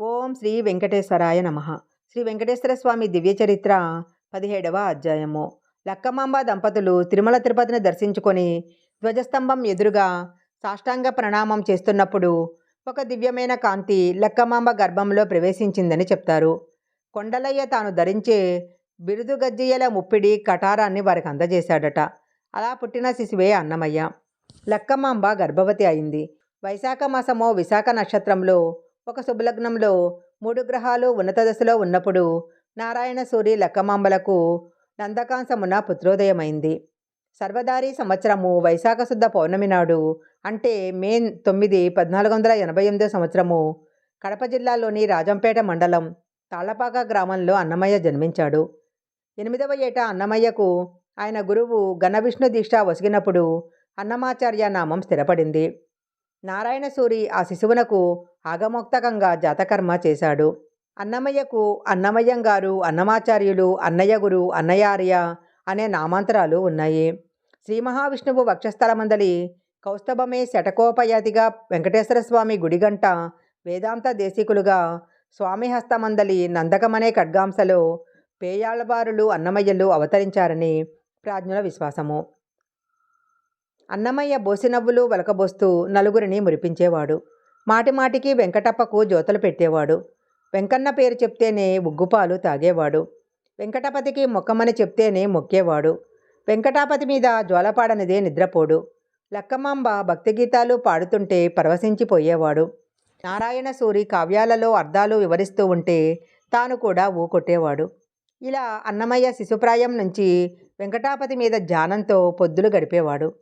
ఓం శ్రీ వెంకటేశ్వరాయ నమ. శ్రీ వెంకటేశ్వర స్వామి దివ్య చరిత్ర పదిహేడవ అధ్యాయము. లక్కమాంబ దంపతులు తిరుమల తిరుపతిని దర్శించుకొని ధ్వజస్తంభం ఎదురుగా సాష్టాంగ ప్రణామం చేస్తున్నప్పుడు ఒక దివ్యమైన కాంతి లక్కమాంబ గర్భంలో ప్రవేశించిందని చెప్తారు. కొండలయ్య తాను ధరించే బిరుదుగజ్జియల ముప్పిడి కటారాన్ని వారికి అందజేశాడట. అలా పుట్టిన శిశువే అన్నమయ్య. లక్కమాంబ గర్భవతి అయింది. వైశాఖ మాసమో విశాఖ నక్షత్రంలో ఒక శుభలగ్నంలో మూడు గ్రహాలు ఉన్నత దశలో ఉన్నప్పుడు నారాయణ సూరి లక్కమాంబలకు నందకాంసమున పుత్రోదయమైంది. సర్వదారి సంవత్సరము వైశాఖ శుద్ధ పౌర్ణమి నాడు అంటే మే తొమ్మిది పద్నాలుగు వందల ఎనభై ఎనిమిదో సంవత్సరము కడప జిల్లాలోని రాజంపేట మండలం తాళ్ళపాక గ్రామంలో అన్నమయ్య జన్మించాడు. ఎనిమిదవ ఏట అన్నమయ్యకు ఆయన గురువు ఘనవిష్ణు దీక్ష వసిగినప్పుడు అన్నమాచార్య నామం స్థిరపడింది. నారాయణసూరి ఆ శిశువునకు ఆగమోక్తకంగా జాతకర్మ చేశాడు. అన్నమయ్యకు అన్నమయ్యం గారు అన్నమాచార్యులు అన్నయ్య గురు అన్నయార్య అనే నామాంతరాలు ఉన్నాయి. శ్రీ మహావిష్ణువు వక్షస్థలమందలి కౌస్తభమే శటకోపయాతిగా వెంకటేశ్వర స్వామి గుడిగంట వేదాంత దేశీకులుగా స్వామి హస్తమందలి నందకమనే ఖడ్గాంశలో పేయాళ్ళబారులు అన్నమయ్యలు అవతరించారని ప్రాజ్ఞుల విశ్వాసము. అన్నమయ్య బోసినవ్వులు వలకబోస్తూ నలుగురిని మురిపించేవాడు. మాటిమాటికి వెంకటప్పకు జోతలు పెట్టేవాడు. వెంకన్న పేరు చెప్తేనే ఉగ్గుపాలు తాగేవాడు. వెంకటపతికి మొక్కమని చెప్తేనే మొక్కేవాడు. వెంకటాపతి మీద జ్వాలపాడనిదే నిద్రపోడు. లక్కమాంబ భక్తి గీతాలు పాడుతుంటే పరవశించిపోయేవాడు. నారాయణ సూరి కావ్యాలలో అర్థాలు వివరిస్తూ ఉంటే తాను కూడా ఊకొట్టేవాడు ఇలా అన్నమయ్య శిశుప్రాయం నుంచి వెంకటాపతి మీద ధ్యానంతో పొద్దులు గడిపేవాడు.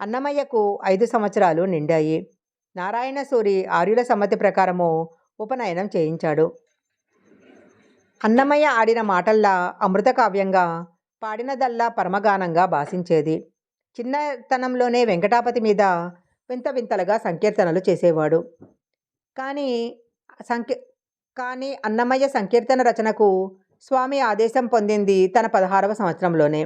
అన్నమయ్యకు ఐదు సంవత్సరాలు నిండాయి. నారాయణ సూరి ఆర్యుల సమ్మతి ప్రకారము ఉపనయనం చేయించాడు. అన్నమయ్య ఆడిన మాటల్లా అమృత కావ్యంగా పాడినదల్లా పరమగానంగా భాషించేది. చిన్నతనంలోనే వెంకటాపతి మీద వింత వింతలుగా సంకీర్తనలు చేసేవాడు. కానీ సంకీ కానీ అన్నమయ్య సంకీర్తన రచనకు స్వామి ఆదేశం పొందింది తన పదహారవ సంవత్సరంలోనే.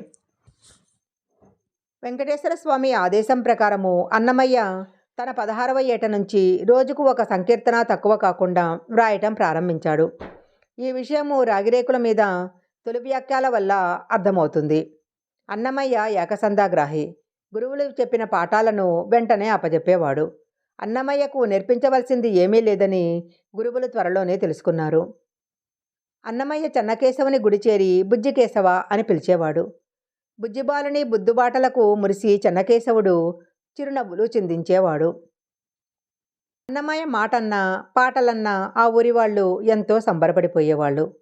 వెంకటేశ్వర స్వామి ఆదేశం ప్రకారము అన్నమయ్య తన పదహారవ ఏట నుంచి రోజుకు ఒక సంకీర్తన తక్కువ కాకుండా వ్రాయటం ప్రారంభించాడు. ఈ విషయము రాగిరేకుల మీద తొలి వ్యాఖ్యాల వల్ల అర్థమవుతుంది. అన్నమయ్య ఏకసంధాగ్రాహి. గురువులు చెప్పిన పాఠాలను వెంటనే అప్పజెప్పేవాడు. అన్నమయ్యకు నేర్పించవలసింది ఏమీ లేదని గురువులు త్వరలోనే తెలుసుకున్నారు. అన్నమయ్య చెన్నకేశవుని గుడి చేరి బుజ్జికేశవ అని పిలిచేవాడు. బుజ్జిబాలుని బుద్దుబాటలకు మురిసి చెన్నకేశవుడు చిరునవ్వులు చిందించేవాడు. అన్నమయ్య మాటన్నా పాటలన్నా ఆ ఊరి వాళ్ళు ఎంతో సంబరపడిపోయేవాళ్ళు.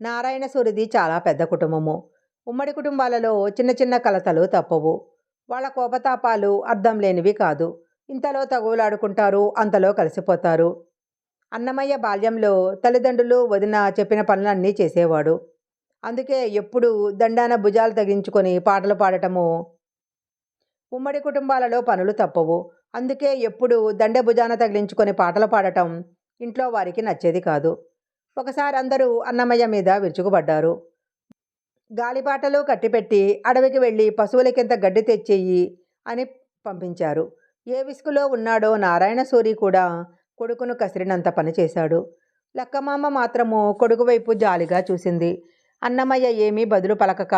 నారాయణ సూరిది చాలా పెద్ద కుటుంబము. ఉమ్మడి కుటుంబాలలో చిన్న చిన్న కలతలు తప్పవు. వాళ్ళ కోపతాపాలు అర్థం లేనివి కాదు. ఇంతలో తగువులాడుకుంటారు అంతలో కలిసిపోతారు. అన్నమయ్య బాల్యంలో తల్లిదండ్రులు వదిన చెప్పిన పనులన్నీ చేసేవాడు. అందుకే ఎప్పుడు దండాన భుజాలు తగించుకొని పాటలు పాడటము. ఉమ్మడి కుటుంబాలలో పనులు తప్పవు. అందుకే ఎప్పుడు దండ భుజాన తగిలించుకొని పాటలు పాడటం ఇంట్లో వారికి నచ్చేది కాదు. ఒకసారి అందరూ అన్నమయ్య మీద విరుచుకుపడ్డారు. గాలిపాటలు కట్టిపెట్టి అడవికి వెళ్ళి పశువులకింత గడ్డి తెచ్చేయి అని పంపించారు. ఏ విసుగులో ఉన్నాడో నారాయణ సూరి కూడా కొడుకును కసిరినంత పని చేశాడు. లక్కమామ మాత్రము కొడుకు వైపు జాలిగా చూసింది. అన్నమయ్య ఏమీ బదులు పలకక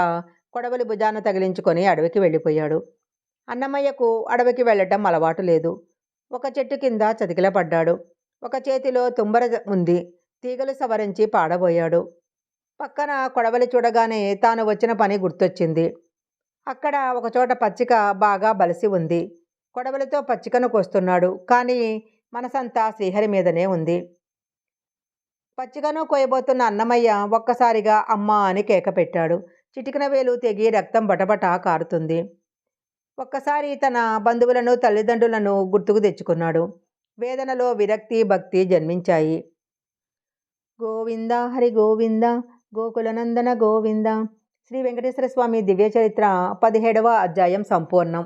కొడవలి భుజాన తగిలించుకొని అడవికి వెళ్ళిపోయాడు. అన్నమయ్యకు అడవికి వెళ్ళటం అలవాటు లేదు. ఒక చెట్టు కింద చతికిల పడ్డాడు ఒక చేతిలో తుంబర ఉంది. తీగలు సవరించి పాడబోయాడు. పక్కన కొడవలి చూడగానే తాను వచ్చిన పని గుర్తొచ్చింది. అక్కడ ఒకచోట పచ్చిక బాగా బలిసి ఉంది. కొడవలితో పచ్చికను కోస్తున్నాడు. కానీ మనసంతా శ్రీహరి మీదనే ఉంది. పచ్చిగానో కోయబోతున్న అన్నమయ్య ఒక్కసారిగా అమ్మ అని కేక పెట్టాడు. చిటికిన వేలు తెగి రక్తం బటబట కారుతుంది. ఒక్కసారి తన బంధువులను తల్లిదండ్రులను గుర్తుకు తెచ్చుకున్నాడు. వేదనలో విరక్తి భక్తి జన్మించాయి. గోవింద హరి గోవింద గోకులనందన గోవింద. శ్రీ వెంకటేశ్వర స్వామి దివ్య చరిత్ర పదిహేడవ అధ్యాయం సంపూర్ణం.